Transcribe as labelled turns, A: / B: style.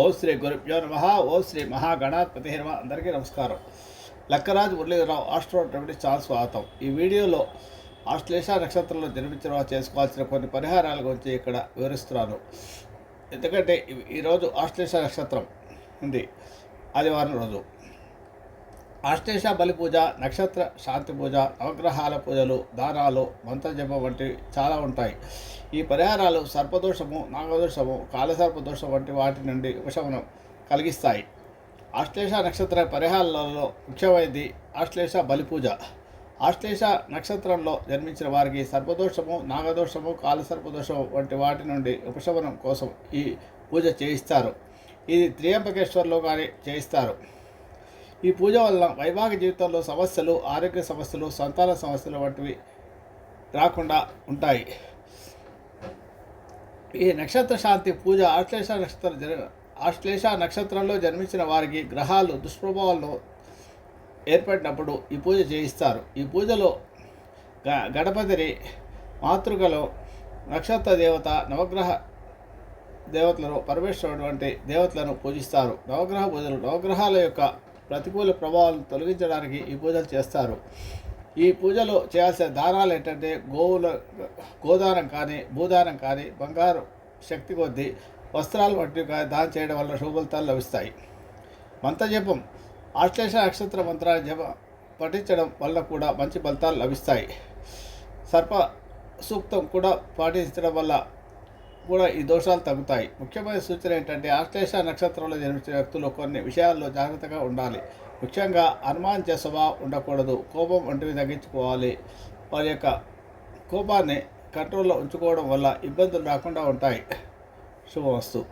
A: ఓ శ్రీ గురుభ్యో నమ ఓ శ్రీ మహాగణాధిపతి నమ. అందరికీ నమస్కారం. లక్కరాజు మురళీధరరావు ఆస్ట్రో రెమెడీ చాలా స్వాగతం. ఈ వీడియోలో ఆశ్లేష నక్షత్రంలో జన్మించిన వారు చేసుకోవాల్సిన కొన్ని పరిహారాల గురించి ఇక్కడ వివరిస్తున్నాను. ఎందుకంటే ఈరోజు ఆశ్లేష నక్షత్రం ఉంది. ఆదివారం రోజు. ఆశ్లేష బలి పూజ నక్షత్ర శాంతి పూజ నవగ్రహాల పూజలు దానాలు మంత్రజపం వంటివి చాలా ఉంటాయి. ఈ పరిహారాలు సర్పదోషము నాగదోషము కాలసర్పదోషం వంటి వాటి నుండి ఉపశమనం కలిగిస్తాయి. ఆశ్లేష నక్షత్ర పరిహారాలలో ముఖ్యమైనది ఆశ్లేష బలి పూజ. ఆశ్లేష నక్షత్రంలో జన్మించిన వారికి సర్పదోషము నాగదోషము కాలసర్పదోషము వంటి వాటి నుండి ఉపశమనం కోసం ఈ పూజ చేయిస్తారు. ఇది త్రియంబకేశ్వర్లో కానీ చేయిస్తారు. ఈ పూజ వలన వైవాహిక జీవితంలో సమస్యలు ఆరోగ్య సమస్యలు సంతాన సమస్యలు వంటివి రాకుండా ఉంటాయి. ఈ నక్షత్ర శాంతి పూజ ఆశ్లేష నక్షత్ర జరి ఆశ్లేష నక్షత్రంలో జన్మించిన వారికి గ్రహాలు దుష్ప్రభావాలను ఏర్పడినప్పుడు ఈ పూజ చేయిస్తారు. ఈ పూజలో గ గణపతిని మాతృకలో నక్షత్ర దేవత నవగ్రహ దేవతలను పరమేశ్వరుడు వంటి దేవతలను పూజిస్తారు. నవగ్రహ పూజలు నవగ్రహాల యొక్క ప్రతికూల ప్రభావాలను తొలగించడానికి ఈ పూజలు చేస్తారు. ఈ పూజలో చేయాల్సిన దానాలు ఏంటంటే గోవుల గోదానం కానీ భూదానం కానీ బంగారు శక్తి కొద్దీ వస్త్రాలు వంటివి కానీ దానం చేయడం వల్ల శుభఫలితాలు లభిస్తాయి. మంత్రజపం ఆశ్లేష నక్షత్ర మంత్రాన్ని జప పఠించడం వల్ల కూడా మంచి ఫలితాలు లభిస్తాయి. సర్ప సూక్తం కూడా పాటించడం వల్ల కూడా ఈ దోషాలు తగ్గుతాయి. ముఖ్యమైన సూచన ఏంటంటే ఆశ్లేష నక్షత్రంలో జన్మించిన వ్యక్తులు కొన్ని విషయాల్లో జాగ్రత్తగా ఉండాలి. ముఖ్యంగా అనుమానం చేసవా ఉండకూడదు. కోపం వంటివి తగ్గించుకోవాలి. వారి యొక్క కోపాన్ని కంట్రోల్లో ఉంచుకోవడం వల్ల ఇబ్బందులు రాకుండా ఉంటాయి. శుభవస్తు